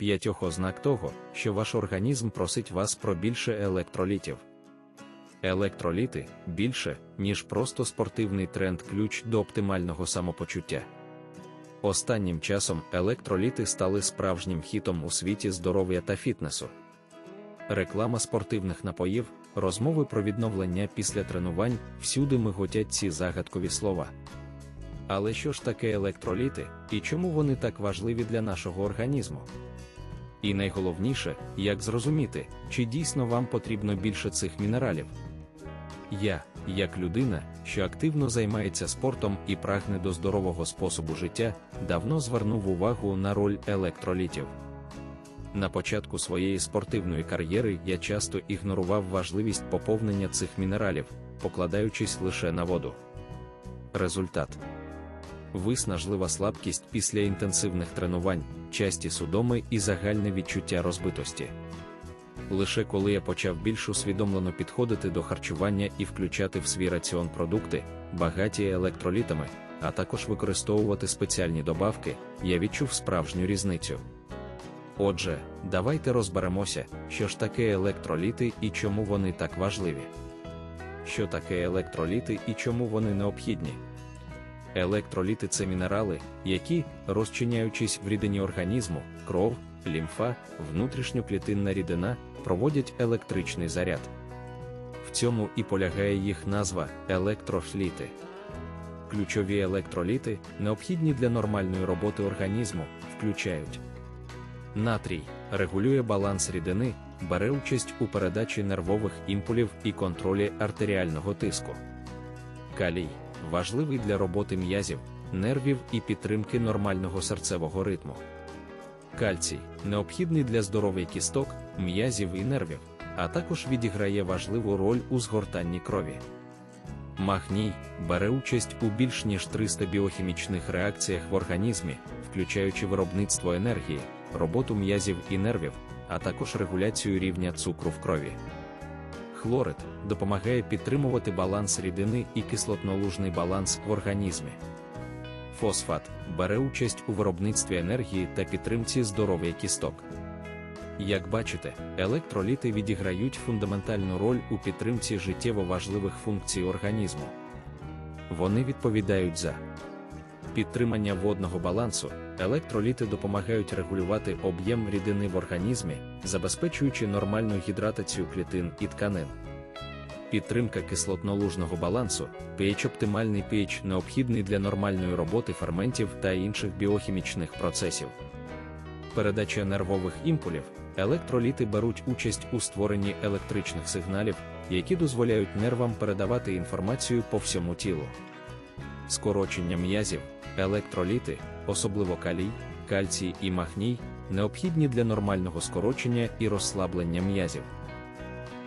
п'ятьох ознак того, що ваш організм просить вас про більше електролітів. Електроліти більше, ніж просто спортивний тренд ключ до оптимального самопочуття. Останнім часом електроліти стали справжнім хітом у світі здоров'я та фітнесу. Реклама спортивних напоїв, розмови про відновлення після тренувань всюди миготять ці загадкові слова. Але що ж таке електроліти і чому вони так важливі для нашого організму? І найголовніше, як зрозуміти, чи дійсно вам потрібно більше цих мінералів. Я, як людина, що активно займається спортом і прагне до здорового способу життя, давно звернув увагу на роль електролітів. На початку своєї спортивної кар'єри я часто ігнорував важливість поповнення цих мінералів, покладаючись лише на воду. Результат виснажлива слабкість після інтенсивних тренувань, часті судоми і загальне відчуття розбитості. Лише коли я почав більш усвідомлено підходити до харчування і включати в свій раціон продукти, багаті електролітами, а також використовувати спеціальні добавки, я відчув справжню різницю. Отже, давайте розберемося, що ж таке електроліти і чому вони так важливі. Що таке електроліти і чому вони необхідні? Електроліти це мінерали, які, розчиняючись в рідині організму, кров, лімфа, внутрішньоклітинна рідина, проводять електричний заряд. В цьому і полягає їх назва електрофліти. Ключові електроліти, необхідні для нормальної роботи організму, включають натрій, регулює баланс рідини, бере участь у передачі нервових імпулів і контролі артеріального тиску. Калій важливий для роботи м'язів, нервів і підтримки нормального серцевого ритму. Кальцій необхідний для здоров'я кісток, м'язів і нервів, а також відіграє важливу роль у згортанні крові. Магній бере участь у більш ніж 300 біохімічних реакціях в організмі, включаючи виробництво енергії, роботу м'язів і нервів, а також регуляцію рівня цукру в крові. Хлорид допомагає підтримувати баланс рідини і кислотнолужний баланс в організмі. Фосфат бере участь у виробництві енергії та підтримці здоров'я кісток. Як бачите, електроліти відіграють фундаментальну роль у підтримці життєво важливих функцій організму. Вони відповідають за підтримання водного балансу, електроліти допомагають регулювати об'єм рідини в організмі, забезпечуючи нормальну гідратацію клітин і тканин. Підтримка кислотно-лужного балансу, pH оптимальний pH необхідний для нормальної роботи ферментів та інших біохімічних процесів. Передача нервових імпулів, електроліти беруть участь у створенні електричних сигналів, які дозволяють нервам передавати інформацію по всьому тілу. Скорочення м'язів, електроліти, особливо калій, кальцій і магній, необхідні для нормального скорочення і розслаблення м'язів.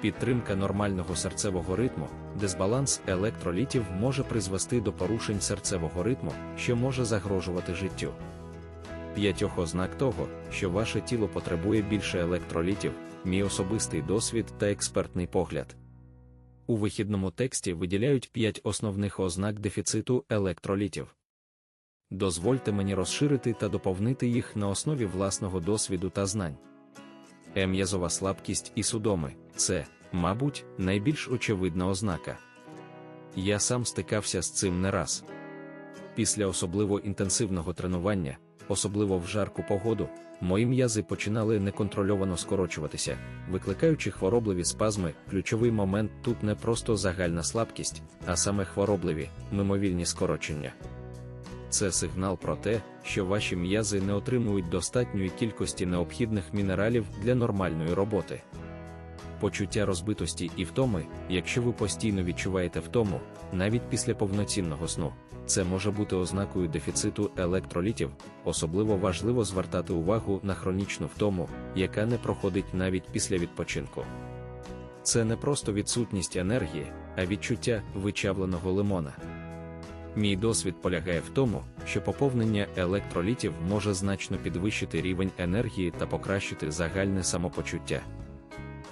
Підтримка нормального серцевого ритму, дисбаланс електролітів може призвести до порушень серцевого ритму, що може загрожувати життю. П'ятьох ознак того, що ваше тіло потребує більше електролітів, мій особистий досвід та експертний погляд. У вихідному тексті виділяють п'ять основних ознак дефіциту електролітів. Дозвольте мені розширити та доповнити їх на основі власного досвіду та знань. М'язова слабкість і судоми це, мабуть, найбільш очевидна ознака. Я сам стикався з цим не раз. Після особливо інтенсивного тренування, особливо в жарку погоду, мої м'язи починали неконтрольовано скорочуватися, викликаючи хворобливі спазми. Ключовий момент тут не просто загальна слабкість, а саме хворобливі, мимовільні скорочення. Це сигнал про те, що ваші м'язи не отримують достатньої кількості необхідних мінералів для нормальної роботи. Почуття розбитості і втоми, якщо ви постійно відчуваєте втому, навіть після повноцінного сну, це може бути ознакою дефіциту електролітів, особливо важливо звертати увагу на хронічну втому, яка не проходить навіть після відпочинку. Це не просто відсутність енергії, а відчуття вичавленого лимона. Мій досвід полягає в тому, що поповнення електролітів може значно підвищити рівень енергії та покращити загальне самопочуття.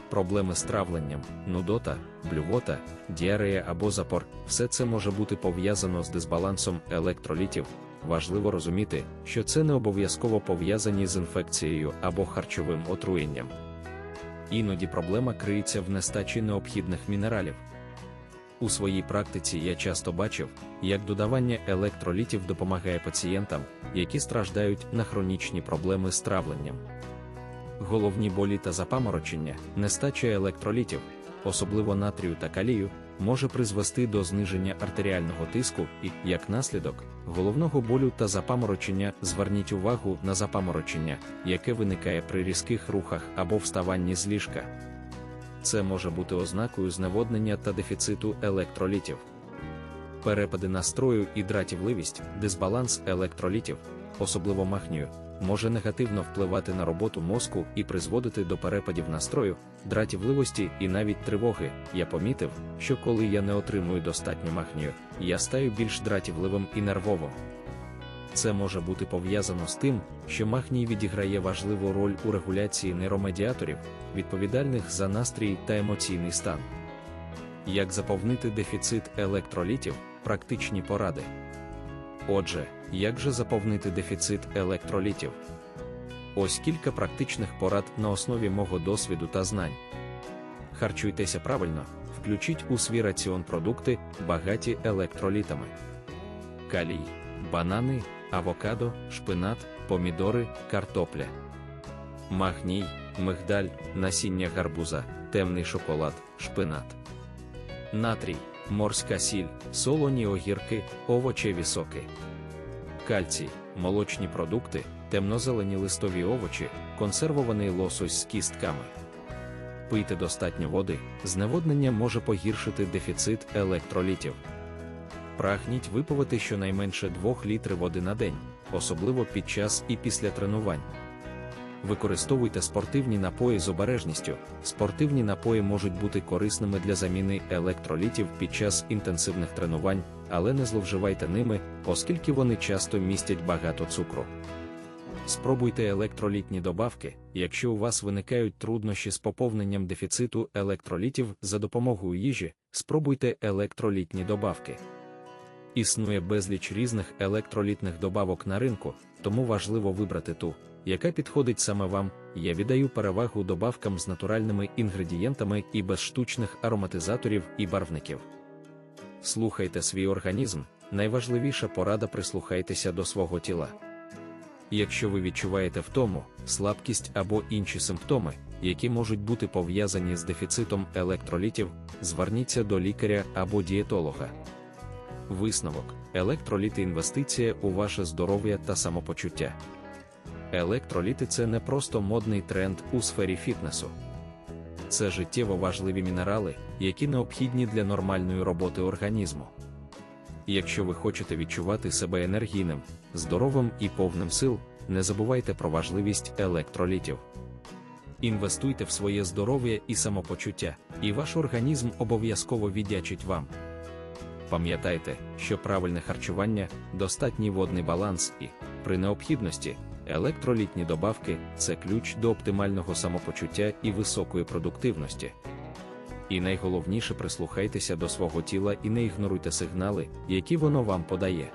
Проблеми з травленням, нудота, блювота, діарея або запор все це може бути пов'язано з дисбалансом електролітів, важливо розуміти, що це не обов'язково пов'язані з інфекцією або харчовим отруєнням. Іноді проблема криється в нестачі необхідних мінералів. У своїй практиці я часто бачив, як додавання електролітів допомагає пацієнтам, які страждають на хронічні проблеми з травленням. Головні болі та запаморочення, нестача електролітів, особливо натрію та калію, може призвести до зниження артеріального тиску і, як наслідок, головного болю та запаморочення. Зверніть увагу на запаморочення, яке виникає при різких рухах або вставанні з ліжка. Це може бути ознакою зневоднення та дефіциту електролітів. Перепади настрою і дратівливість, дисбаланс електролітів, особливо махнію, може негативно впливати на роботу мозку і призводити до перепадів настрою, дратівливості і навіть тривоги. Я помітив, що коли я не отримую достатньо махнію, я стаю більш дратівливим і нервовим. Це може бути пов'язано з тим, що магній відіграє важливу роль у регуляції нейромедіаторів, відповідальних за настрій та емоційний стан. Як заповнити дефіцит електролітів, практичні поради. Отже, як же заповнити дефіцит електролітів? Ось кілька практичних порад на основі мого досвіду та знань. Харчуйтеся правильно, включіть у свій раціон продукти, багаті електролітами. Калій, банани, авокадо, шпинат, помідори, картопля. Магній, мигдаль, насіння гарбуза, темний шоколад, шпинат. Натрій, морська сіль, солоні огірки, овочеві соки. Кальцій, молочні продукти, темнозелені листові овочі, консервований лосось з кістками. Пийте достатньо води, зневоднення може погіршити дефіцит електролітів. Прагніть випивати щонайменше 2 літри води на день, особливо під час і після тренувань. Використовуйте спортивні напої з обережністю. Спортивні напої можуть бути корисними для заміни електролітів під час інтенсивних тренувань, але не зловживайте ними, оскільки вони часто містять багато цукру. Спробуйте електролітні добавки, якщо у вас виникають труднощі з поповненням дефіциту електролітів за допомогою їжі, спробуйте електролітні добавки. Існує безліч різних електролітних добавок на ринку, тому важливо вибрати ту, яка підходить саме вам. Я віддаю перевагу добавкам з натуральними інгредієнтами і без штучних ароматизаторів і барвників. Слухайте свій організм, найважливіша порада прислухайтеся до свого тіла. Якщо ви відчуваєте втому, слабкість або інші симптоми, які можуть бути пов'язані з дефіцитом електролітів, зверніться до лікаря або дієтолога. Висновок: електроліти інвестиція у ваше здоров'я та самопочуття. Електроліти це не просто модний тренд у сфері фітнесу. Це життєво важливі мінерали, які необхідні для нормальної роботи організму. Якщо ви хочете відчувати себе енергійним, здоровим і повним сил, не забувайте про важливість електролітів. Інвестуйте в своє здоров'я і самопочуття, і ваш організм обов'язково віддячить вам. Пам'ятайте, що правильне харчування, достатній водний баланс і, при необхідності, електролітні добавки це ключ до оптимального самопочуття і високої продуктивності. І найголовніше прислухайтеся до свого тіла і не ігноруйте сигнали, які воно вам подає.